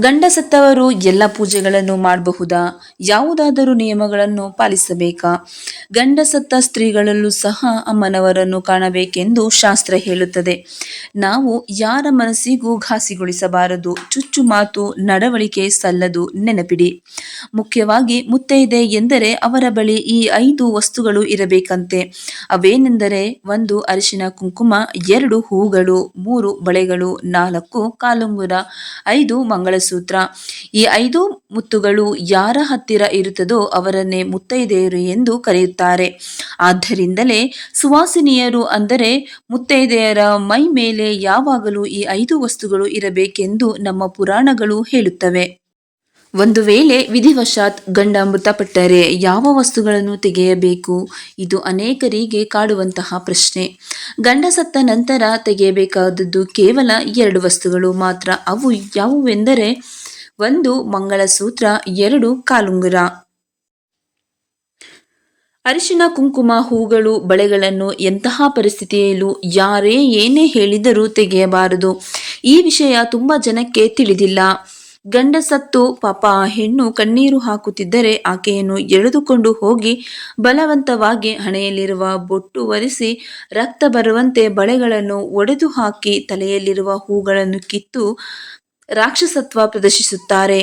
ಗಂಡ ಸತ್ತವರು ಎಲ್ಲ ಪೂಜೆಗಳನ್ನು ಮಾಡಬಹುದಾ? ಯಾವುದಾದರೂ ನಿಯಮಗಳನ್ನು ಪಾಲಿಸಬೇಕಾ? ಗಂಡ ಸತ್ತ ಸ್ತ್ರೀಗಳಲ್ಲೂ ಸಹ ಅಮ್ಮನವರನ್ನು ಕಾಣಬೇಕೆಂದು ಶಾಸ್ತ್ರ ಹೇಳುತ್ತದೆ. ನಾವು ಯಾರ ಮನಸ್ಸಿಗೂ ಘಾಸಿಗೊಳಿಸಬಾರದು. ಚುಚ್ಚು ಮಾತು, ನಡವಳಿಕೆ ಸಲ್ಲದು ನೆನಪಿಡಿ. ಮುಖ್ಯವಾಗಿ ಮುತ್ತೈದೆ ಎಂದರೆ ಅವರ ಬಳಿ ಈ ಐದು ವಸ್ತುಗಳು ಇರಬೇಕಂತೆ. ಅವೇನೆಂದರೆ ಒಂದು ಅರಿಶಿನ ಕುಂಕುಮ, ಎರಡು ಹೂಗಳು, ಮೂರು ಬಳೆಗಳು, ನಾಲ್ಕು ಕಾಲುಂಗುರ, ಐದು ಮಂಗಳಸೂತ್ರ ಈ ಐದು ಮುತ್ತುಗಳು ಯಾರ ಹತ್ತಿರ ಇರುತ್ತದೋ ಅವರನ್ನೇ ಮುತ್ತೈದೆಯರು ಎಂದು ಕರೆಯುತ್ತಾರೆ. ಆದ್ದರಿಂದಲೇ ಸುವಾಸಿನಿಯರು ಅಂದರೆ ಮುತ್ತೈದೆಯರ ಮೈ ಮೇಲೆ ಯಾವಾಗಲೂ ಈ ಐದು ವಸ್ತುಗಳು ಇರಬೇಕೆಂದು ನಮ್ಮ ಪುರಾಣಗಳು ಹೇಳುತ್ತವೆ. ಒಂದು ವೇಳೆ ವಿಧಿವಶಾತ್ ಗಂಡ ಮೃತಪಟ್ಟರೆ ಯಾವ ವಸ್ತುಗಳನ್ನು ತೆಗೆಯಬೇಕು? ಇದು ಅನೇಕರಿಗೆ ಕಾಡುವಂತಹ ಪ್ರಶ್ನೆ. ಗಂಡ ಸತ್ತ ನಂತರ ತೆಗೆಯಬೇಕಾದದ್ದು ಕೇವಲ ಎರಡು ವಸ್ತುಗಳು ಮಾತ್ರ. ಅವು ಯಾವುವೆಂದರೆ ಒಂದು ಮಂಗಳಸೂತ್ರ, ಎರಡು ಕಾಲುಂಗುರ. ಅರಿಶಿನ, ಕುಂಕುಮ, ಹೂಗಳು, ಬಳೆಗಳನ್ನು ಎಂತಹ ಪರಿಸ್ಥಿತಿಯಲ್ಲೂ ಯಾರೇ ಏನೇ ಹೇಳಿದರೂ ತೆಗೆಯಬಾರದು. ಈ ವಿಷಯ ತುಂಬ ಜನಕ್ಕೆ ತಿಳಿದಿಲ್ಲ. ಗಂಡ ಸತ್ತು ಪಾಪ ಆ ಹೆಣ್ಣು ಕಣ್ಣೀರು ಹಾಕುತ್ತಿದ್ದರೆ ಆಕೆಯನ್ನು ಎಳೆದುಕೊಂಡು ಹೋಗಿ ಬಲವಂತವಾಗಿ ಹಣೆಯಲ್ಲಿರುವ ಬೊಟ್ಟು ಒರೆಸಿ ರಕ್ತ ಬರುವಂತೆ ಬಳೆಗಳನ್ನು ಒಡೆದು ಹಾಕಿ ತಲೆಯಲ್ಲಿರುವ ಹೂಗಳನ್ನು ಕಿತ್ತು ರಾಕ್ಷಸತ್ವ ಪ್ರದರ್ಶಿಸುತ್ತಾರೆ.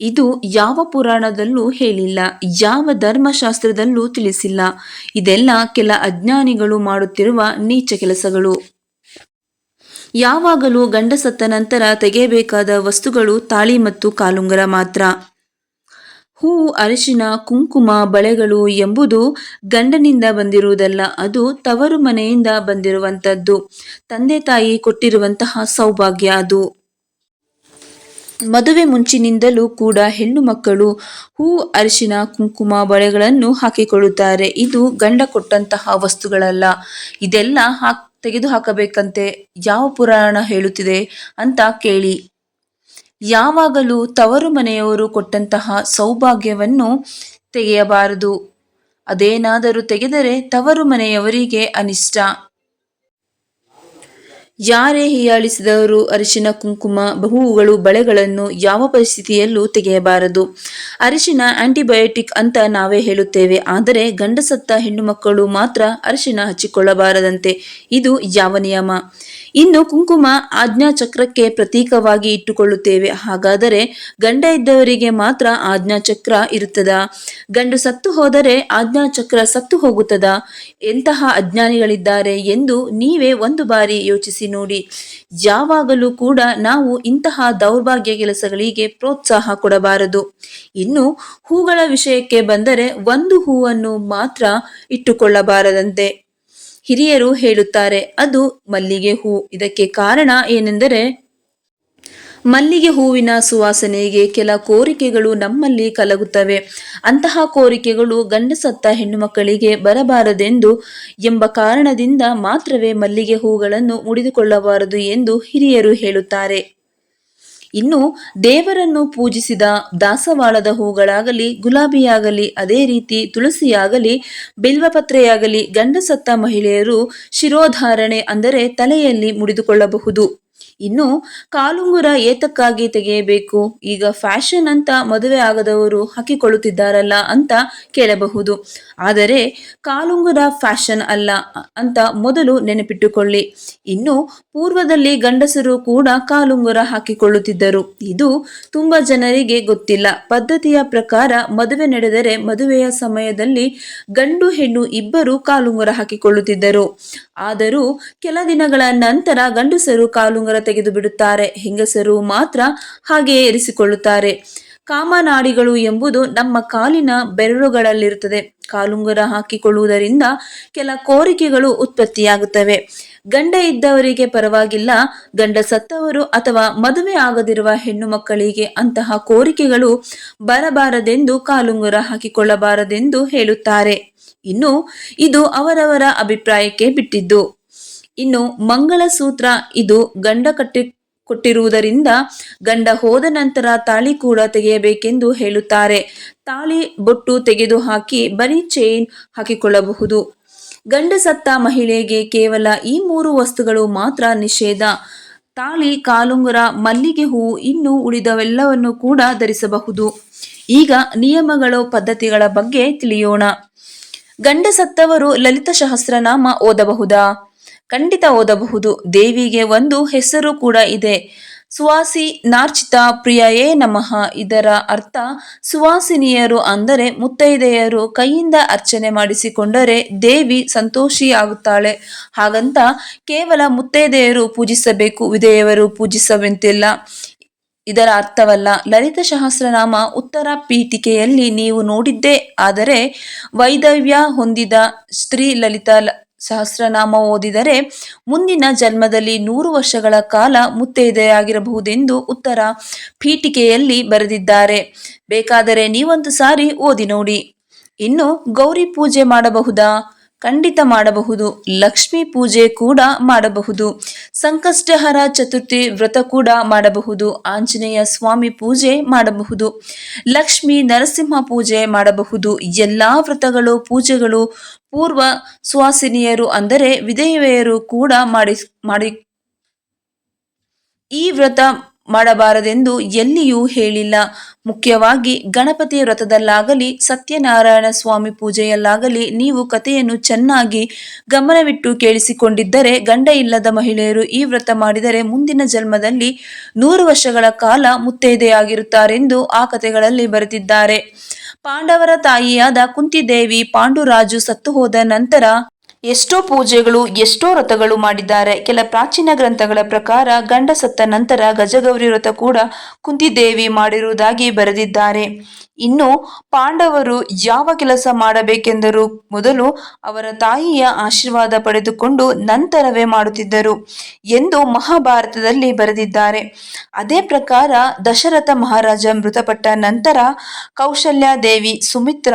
ಇದು ಯಾವ ಪುರಾಣದಲ್ಲೂ ಹೇಳಿಲ್ಲ, ಯಾವ ಧರ್ಮಶಾಸ್ತ್ರದಲ್ಲೂ ತಿಳಿಸಿಲ್ಲ. ಇದೆಲ್ಲ ಕೆಲ ಅಜ್ಞಾನಿಗಳು ಮಾಡುತ್ತಿರುವ ನೀಚ ಕೆಲಸಗಳು. ಯಾವಾಗಲೂ ಗಂಡ ಸತ್ತ ನಂತರ ತೆಗೆಯಬೇಕಾದ ವಸ್ತುಗಳು ತಾಳಿ ಮತ್ತು ಕಾಲುಂಗರ ಮಾತ್ರ. ಹೂ, ಅರಿಶಿನ, ಕುಂಕುಮ, ಬಳೆಗಳು ಎಂಬುದು ಗಂಡನಿಂದ ಬಂದಿರುವುದಲ್ಲ, ಅದು ತವರು ಮನೆಯಿಂದ ಬಂದಿರುವಂತದ್ದು ತಂದೆ ತಾಯಿ ಕೊಟ್ಟಿರುವಂತಹ ಸೌಭಾಗ್ಯ ಅದು. ಮದುವೆ ಮುಂಚಿನಿಂದಲೂ ಕೂಡ ಹೆಣ್ಣು ಮಕ್ಕಳು ಹೂ, ಅರಿಶಿನ, ಕುಂಕುಮ, ಬಳೆಗಳನ್ನು ಹಾಕಿಕೊಳ್ಳುತ್ತಾರೆ. ಇದು ಗಂಡ ಕೊಟ್ಟಂತಹ ವಸ್ತುಗಳಲ್ಲ. ಇದೆಲ್ಲ ಹಾಕ್ ತೆಗೆದು ಹಾಕಬೇಕಂತೆ ಯಾವ ಪುರಾಣ ಹೇಳುತ್ತಿದೆ ಅಂತ ಕೇಳಿ. ಯಾವಾಗಲೂ ತವರು ಮನೆಯವರು ಕೊಟ್ಟಂತಹ ಸೌಭಾಗ್ಯವನ್ನು ತೆಗೆಯಬಾರದು. ಅದೇನಾದರೂ ತೆಗೆದರೆ ತವರು ಮನೆಯವರಿಗೆ ಅನಿಷ್ಟ. ಯಾರೇ ಹೀಯಾಳಿಸಿದವರು ಅರಿಶಿನ ಕುಂಕುಮ ಬಹುಗಳು ಬಳೆಗಳನ್ನು ಯಾವ ಪರಿಸ್ಥಿತಿಯಲ್ಲೂ ತೆಗೆಯಬಾರದು. ಅರಿಶಿನ ಆಂಟಿಬಯೋಟಿಕ್ ಅಂತ ನಾವೇ ಹೇಳುತ್ತೇವೆ. ಆದರೆ ಗಂಡಸತ್ತ ಹೆಣ್ಣು ಮಕ್ಕಳು ಮಾತ್ರ ಅರಿಶಿನ ಹಚ್ಚಿಕೊಳ್ಳಬಾರದಂತೆ. ಇದು ಯಾವ ನಿಯಮ? ಇನ್ನು ಕುಂಕುಮ ಆಜ್ಞಾ ಚಕ್ರಕ್ಕೆ ಪ್ರತೀಕವಾಗಿ ಇಟ್ಟುಕೊಳ್ಳುತ್ತೇವೆ. ಹಾಗಾದರೆ ಗಂಡ ಇದ್ದವರಿಗೆ ಮಾತ್ರ ಆಜ್ಞಾ ಚಕ್ರ ಇರುತ್ತದಾ? ಗಂಡು ಸತ್ತು ಹೋದರೆ ಆಜ್ಞಾ ಚಕ್ರ ಸತ್ತು ಹೋಗುತ್ತದಾ? ಎಂತಹ ಅಜ್ಞಾನಿಗಳಿದ್ದಾರೆ ಎಂದು ನೀವೇ ಒಂದು ಬಾರಿ ಯೋಚಿಸಿ ನೋಡಿ. ಯಾವಾಗಲೂ ಕೂಡ ನಾವು ಇಂತಹ ದೌರ್ಭಾಗ್ಯ ಕೆಲಸಗಳಿಗೆ ಪ್ರೋತ್ಸಾಹ ಕೊಡಬಾರದು. ಇನ್ನು ಹೂಗಳ ವಿಷಯಕ್ಕೆ ಬಂದರೆ ಒಂದು ಹೂವನ್ನು ಮಾತ್ರ ಇಟ್ಟುಕೊಳ್ಳಬಾರದಂತೆ. ಹಿರಿಯರು ಹೇಳುತ್ತಾರೆ, ಅದು ಮಲ್ಲಿಗೆ ಹೂ. ಇದಕ್ಕೆ ಕಾರಣ ಏನೆಂದರೆ, ಮಲ್ಲಿಗೆ ಹೂವಿನ ಸುವಾಸನೆಗೆ ಕೆಲ ಕೋರಿಕೆಗಳು ನಮ್ಮಲ್ಲಿ ಕಲಗುತ್ತವೆ. ಅಂತಹ ಕೋರಿಕೆಗಳು ಗಂಡಸತ್ತ ಹೆಣ್ಣು ಮಕ್ಕಳಿಗೆ ಬರಬಾರದೆಂದು ಎಂಬ ಕಾರಣದಿಂದ ಮಾತ್ರವೇ ಮಲ್ಲಿಗೆ ಹೂಗಳನ್ನು ಮುಡಿದುಕೊಳ್ಳಬಾರದು ಎಂದು ಹಿರಿಯರು ಹೇಳುತ್ತಾರೆ. ಇನ್ನು ದೇವರನ್ನು ಪೂಜಿಸಿದ ದಾಸವಾಳದ ಹೂಗಳಾಗಲಿ, ಗುಲಾಬಿಯಾಗಲಿ, ಅದೇ ರೀತಿ ತುಳಸಿಯಾಗಲಿ, ಬಿಲ್ವಪತ್ರೆಯಾಗಲಿ ಗಂಡಸತ್ತ ಮಹಿಳೆಯರು ಶಿರೋಧಾರಣೆ ಅಂದರೆ ತಲೆಯಲ್ಲಿ ಮುಡಿದುಕೊಳ್ಳಬಹುದು. ಇನ್ನು ಕಾಲುಂಗುರ ಏತಕ್ಕಾಗಿ ತೆಗೆಯಬೇಕು? ಈಗ ಫ್ಯಾಷನ್ ಅಂತ ಮದುವೆ ಆಗದವರು ಹಾಕಿಕೊಳ್ಳುತ್ತಿದ್ದಾರಲ್ಲ ಅಂತ ಕೇಳಬಹುದು. ಆದರೆ ಕಾಲುಂಗುರ ಫ್ಯಾಷನ್ ಅಲ್ಲ ಅಂತ ಮೊದಲು ನೆನಪಿಟ್ಟುಕೊಳ್ಳಿ. ಇನ್ನು ಪೂರ್ವದಲ್ಲಿ ಗಂಡಸರು ಕೂಡ ಕಾಲುಂಗುರ ಹಾಕಿಕೊಳ್ಳುತ್ತಿದ್ದರು. ಇದು ತುಂಬಾ ಜನರಿಗೆ ಗೊತ್ತಿಲ್ಲ. ಪದ್ಧತಿಯ ಪ್ರಕಾರ ಮದುವೆ ನಡೆದರೆ ಮದುವೆಯ ಸಮಯದಲ್ಲಿ ಗಂಡು ಹೆಣ್ಣು ಇಬ್ಬರು ಕಾಲುಂಗುರ ಹಾಕಿಕೊಳ್ಳುತ್ತಿದ್ದರು. ಆದರೂ ಕೆಲ ದಿನಗಳ ನಂತರ ಗಂಡಸರು ಕಾಲುಂಗರ ತೆಗೆದು ಬಿಡುತ್ತಾರೆ ಹೆಂಗಸರು ಮಾತ್ರ ಹಾಗೆಯೇ ಇರಿಸಿಕೊಳ್ಳುತ್ತಾರೆ ಕಾಮನಾಡಿಗಳು ಎಂಬುದು ನಮ್ಮ ಕಾಲಿನ ಬೆರಳುಗಳಲ್ಲಿರುತ್ತದೆ. ಕಾಲುಂಗುರ ಹಾಕಿಕೊಳ್ಳುವುದರಿಂದ ಕೆಲ ಕೋರಿಕೆಗಳು ಉತ್ಪತ್ತಿಯಾಗುತ್ತವೆ. ಗಂಡ ಇದ್ದವರಿಗೆ ಪರವಾಗಿಲ್ಲ. ಗಂಡ ಸತ್ತವರು ಅಥವಾ ಮದುವೆ ಆಗದಿರುವ ಹೆಣ್ಣು ಮಕ್ಕಳಿಗೆ ಅಂತಹ ಕೋರಿಕೆಗಳು ಬರಬಾರದೆಂದು ಕಾಲುಂಗುರ ಹಾಕಿಕೊಳ್ಳಬಾರದೆಂದು ಹೇಳುತ್ತಾರೆ. ಇನ್ನು ಇದು ಅವರವರ ಅಭಿಪ್ರಾಯಕ್ಕೆ ಬಿಟ್ಟಿದ್ದು. ಇನ್ನು ಮಂಗಳಸೂತ್ರ ಇದು ಗಂಡ ಕಟ್ಟಿ ಕೊಟ್ಟಿರುವುದರಿಂದ ಗಂಡ ಹೋದ ನಂತರ ತಾಳಿ ಕೂಡ ತೆಗೆಯಬೇಕೆಂದು ಹೇಳುತ್ತಾರೆ. ತಾಳಿ ಬೊಟ್ಟು ತೆಗೆದು ಹಾಕಿ ಬರೀ ಚೈನ್ ಹಾಕಿಕೊಳ್ಳಬಹುದು. ಗಂಡ ಸತ್ತ ಮಹಿಳೆಗೆ ಕೇವಲ ಈ ಮೂರು ವಸ್ತುಗಳು ಮಾತ್ರ ನಿಷೇಧ. ತಾಳಿ, ಕಾಲುಂಗುರ, ಮಲ್ಲಿಗೆ ಹೂವು ಇನ್ನು ಉಳಿದವೆಲ್ಲವನ್ನು ಕೂಡ ಧರಿಸಬಹುದು. ಈಗ ನಿಯಮಗಳು ಪದ್ಧತಿಗಳ ಬಗ್ಗೆ ತಿಳಿಯೋಣ. ಗಂಡ ಸತ್ತವರು ಲಲಿತ ಸಹಸ್ರನಾಮ ಓದಬಹುದಾ? ಖಂಡಿತ ಓದಬಹುದು. ದೇವಿಗೆ ಒಂದು ಹೆಸರು ಕೂಡ ಇದೆ. ಸುವಾಸಿ ನಾರ್ಚಿತ ಪ್ರಿಯಯೇ ನಮಃ. ಇದರ ಅರ್ಥ, ಸುವಾಸಿನಿಯರು ಅಂದರೆ ಮುತ್ತೈದೆಯರು ಕೈಯಿಂದ ಅರ್ಚನೆ ಮಾಡಿಸಿಕೊಂಡರೆ ದೇವಿ ಸಂತೋಷಿಯಾಗುತ್ತಾಳೆ. ಹಾಗಂತ ಕೇವಲ ಮುತ್ತೈದೆಯರು ಪೂಜಿಸಬೇಕು, ವಿಧೇಯವರು ಪೂಜಿಸವೆಂತಿಲ್ಲ. ಇದರ ಅರ್ಥವಲ್ಲ, ಲಲಿತ ಸಹಸ್ರನಾಮ ಉತ್ತರ ಪೀಠಿಕೆಯಲ್ಲಿ ನೀವು ನೋಡಿದ್ದೇ, ಆದರೆ ವೈದವ್ಯ ಹೊಂದಿದ ಸ್ತ್ರೀ ಲಲಿತಾ ಸಹಸ್ರನಾಮ ಓದಿದರೆ ಮುಂದಿನ ಜನ್ಮದಲ್ಲಿ ನೂರು ವರ್ಷಗಳ ಕಾಲ ಮುತ್ತೈದೆಯಾಗಿರಬಹುದೆಂದು ಉತ್ತರ ಪೀಠಿಕೆಯಲ್ಲಿ ಬರೆದಿದ್ದಾರೆ. ಬೇಕಾದರೆ ನೀವೊಂದು ಸಾರಿ ಓದಿ ನೋಡಿ. ಇನ್ನು ಗೌರಿ ಪೂಜೆ ಮಾಡಬಹುದಾ? ಖಂಡಿತ ಮಾಡಬಹುದು. ಲಕ್ಷ್ಮಿ ಪೂಜೆ ಕೂಡ ಮಾಡಬಹುದು. ಸಂಕಷ್ಟಹರ ಚತುರ್ಥಿ ವ್ರತ ಕೂಡ ಮಾಡಬಹುದು. ಆಂಜನೇಯ ಸ್ವಾಮಿ ಪೂಜೆ ಮಾಡಬಹುದು. ಲಕ್ಷ್ಮಿ ನರಸಿಂಹ ಪೂಜೆ ಮಾಡಬಹುದು. ಎಲ್ಲಾ ವ್ರತಗಳು, ಪೂಜೆಗಳು ಪೂರ್ವ ಸುವಾಸಿನಿಯರು ಅಂದರೆ ವಿಧೇವೆಯರು ಕೂಡ ಮಾಡಿ ಮಾಡಿ ಈ ವ್ರತ ಮಾಡಬಾರದೆಂದು ಎಲ್ಲಿಯೂ ಹೇಳಿಲ್ಲ. ಮುಖ್ಯವಾಗಿ ಗಣಪತಿ ವ್ರತದಲ್ಲಾಗಲಿ, ಸತ್ಯನಾರಾಯಣ ಸ್ವಾಮಿ ಪೂಜೆಯಲ್ಲಾಗಲಿ ನೀವು ಕಥೆಯನ್ನು ಚೆನ್ನಾಗಿ ಗಮನವಿಟ್ಟು ಕೇಳಿಸಿಕೊಂಡಿದ್ದರೆ, ಗಂಡ ಇಲ್ಲದ ಮಹಿಳೆಯರು ಈ ವ್ರತ ಮಾಡಿದರೆ ಮುಂದಿನ ಜನ್ಮದಲ್ಲಿ ನೂರು ವರ್ಷಗಳ ಕಾಲ ಮುತ್ತೈದೆಯಾಗಿರುತ್ತಾರೆಂದು ಆ ಕಥೆಗಳಲ್ಲಿ ಬರೆದಿದ್ದಾರೆ. ಪಾಂಡವರ ತಾಯಿಯಾದ ಕುಂತಿದೇವಿ ಪಾಂಡುರಾಜು ಸತ್ತು ಹೋದ ನಂತರ ಎಷ್ಟೋ ಪೂಜೆಗಳು, ಎಷ್ಟೋ ವ್ರತಗಳು ಮಾಡಿದ್ದಾರೆ. ಕೆಲ ಪ್ರಾಚೀನ ಗ್ರಂಥಗಳ ಪ್ರಕಾರ ಗಂಡ ಸತ್ತ ನಂತರ ಗಜಗೌರಿ ವ್ರತ ಕೂಡ ಕುಂತಿದೇವಿ ಮಾಡಿರುವುದಾಗಿ ಬರೆದಿದ್ದಾರೆ. ಇನ್ನು ಪಾಂಡವರು ಯಾವ ಕೆಲಸ ಮಾಡಬೇಕೆಂದರೂ? ಮೊದಲು ಅವರ ತಾಯಿಯ ಆಶೀರ್ವಾದ ಪಡೆದುಕೊಂಡು ನಂತರವೇ ಮಾಡುತ್ತಿದ್ದರು ಎಂದು ಮಹಾಭಾರತದಲ್ಲಿ ಬರೆದಿದ್ದಾರೆ. ಅದೇ ಪ್ರಕಾರ ದಶರಥ ಮಹಾರಾಜ ಮೃತಪಟ್ಟ ನಂತರ ಕೌಶಲ್ಯ ದೇವಿ ಸುಮಿತ್ರ,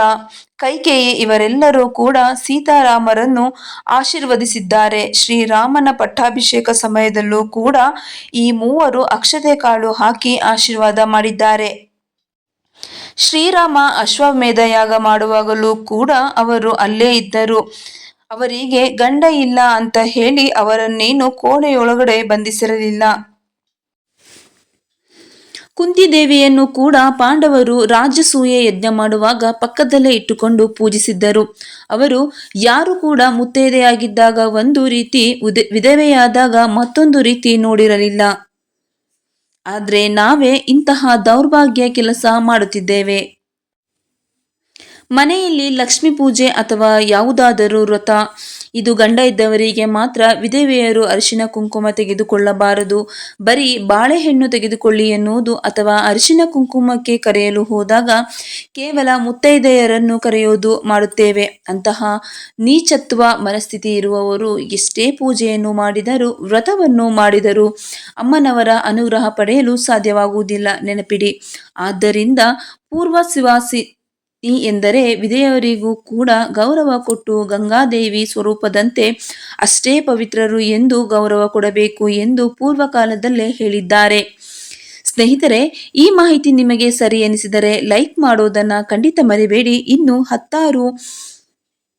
ಕೈಕೇಯಿ ಇವರೆಲ್ಲರೂ ಕೂಡ ಸೀತಾರಾಮರನ್ನು ಆಶೀರ್ವದಿಸಿದ್ದಾರೆ. ಶ್ರೀರಾಮನ ಪಟ್ಟಾಭಿಷೇಕ ಸಮಯದಲ್ಲೂ ಕೂಡ ಈ ಮೂವರು ಅಕ್ಷತೆ ಕಾಳು ಹಾಕಿ ಆಶೀರ್ವಾದ ಮಾಡಿದ್ದಾರೆ. ಶ್ರೀರಾಮ ಅಶ್ವಮೇಧ ಯಾಗ ಮಾಡುವಾಗಲೂ ಕೂಡ ಅವರು ಅಲ್ಲೇ ಇದ್ದರು. ಅವರಿಗೆ ಗಂಡ ಇಲ್ಲ ಅಂತ ಹೇಳಿ ಅವರನ್ನೇನು ಕೋಣೆಯೊಳಗಡೆ ಬಂಧಿಸಿರಲಿಲ್ಲ. ಕುಂತಿದೇವಿಯನ್ನು ಕೂಡ ಪಾಂಡವರು ರಾಜಸೂಯೆ ಯಜ್ಞ ಮಾಡುವಾಗ ಪಕ್ಕದಲ್ಲೇ ಇಟ್ಟುಕೊಂಡು ಪೂಜಿಸಿದ್ದರು. ಅವರು ಯಾರು ಕೂಡ ಮುತ್ತೈದೆಯಾಗಿದ್ದಾಗ ಒಂದು ರೀತಿ ವಿಧವೆಯಾದಾಗ ಮತ್ತೊಂದು ರೀತಿ ನೋಡಿರಲಿಲ್ಲ. ಆದರೆ ನಾವೇ ಇಂತಹ ದೌರ್ಭಾಗ್ಯ ಕೆಲಸ ಮಾಡುತ್ತಿದ್ದೇವೆ. ಮನೆಯಲ್ಲಿ ಲಕ್ಷ್ಮೀ ಪೂಜೆ ಅಥವಾ ಯಾವುದಾದರೂ ವ್ರತ. ಇದು ಗಂಡ ಇದ್ದವರಿಗೆ ಮಾತ್ರ ವಿಧವೆಯರು ಅರಿಶಿನ ಕುಂಕುಮ ತೆಗೆದುಕೊಳ್ಳಬಾರದು. ಬರೀ ಬಾಳೆಹಣ್ಣು ತೆಗೆದುಕೊಳ್ಳಿ ಎನ್ನುವುದು ಅಥವಾ ಅರಿಶಿನ ಕುಂಕುಮಕ್ಕೆ ಕರೆಯಲು ಹೋದಾಗ ಕೇವಲ ಮುತ್ತೈದೆಯರನ್ನು ಕರೆಯೋದು ಮಾಡುತ್ತೇವೆ. ಅಂತಹ ನೀಚತ್ವ ಮನಸ್ಥಿತಿ ಇರುವವರು ಎಷ್ಟೇ ಪೂಜೆಯನ್ನು ಮಾಡಿದರೂ ವ್ರತವನ್ನು ಮಾಡಿದರೂ ಅಮ್ಮನವರ ಅನುಗ್ರಹ ಪಡೆಯಲು ಸಾಧ್ಯವಾಗುವುದಿಲ್ಲ. ನೆನಪಿಡಿ. ಆದ್ದರಿಂದ ಪೂರ್ವ ಶಿವಾಸಿ ಈ ಎಂದರೆ ವಿಧೆಯವರಿಗೂ ಕೂಡ ಗೌರವ ಕೊಟ್ಟು ಗಂಗಾದೇವಿ ಸ್ವರೂಪದಂತೆ ಅಷ್ಟೇ ಪವಿತ್ರರು ಎಂದು ಗೌರವ ಕೊಡಬೇಕು ಎಂದು ಪೂರ್ವಕಾಲದಲ್ಲೇ ಹೇಳಿದ್ದಾರೆ. ಸ್ನೇಹಿತರೆ, ಈ ಮಾಹಿತಿ ನಿಮಗೆ ಸರಿ ಎನಿಸಿದರೆ ಲೈಕ್ ಮಾಡೋದನ್ನು ಖಂಡಿತ ಮರಿಬೇಡಿ. ಇನ್ನು ಹತ್ತಾರು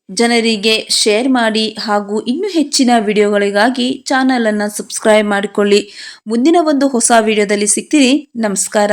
ಜನರಿಗೆ ಶೇರ್ ಮಾಡಿ ಹಾಗೂ ಇನ್ನೂ ಹೆಚ್ಚಿನ ವಿಡಿಯೋಗಳಿಗಾಗಿ ಚಾನಲನ್ನು ಸಬ್ಸ್ಕ್ರೈಬ್ ಮಾಡಿಕೊಳ್ಳಿ. ಮುಂದಿನ ಒಂದು ಹೊಸ ವಿಡಿಯೋದಲ್ಲಿ ಸಿಗ್ತೀರಿ. ನಮಸ್ಕಾರ.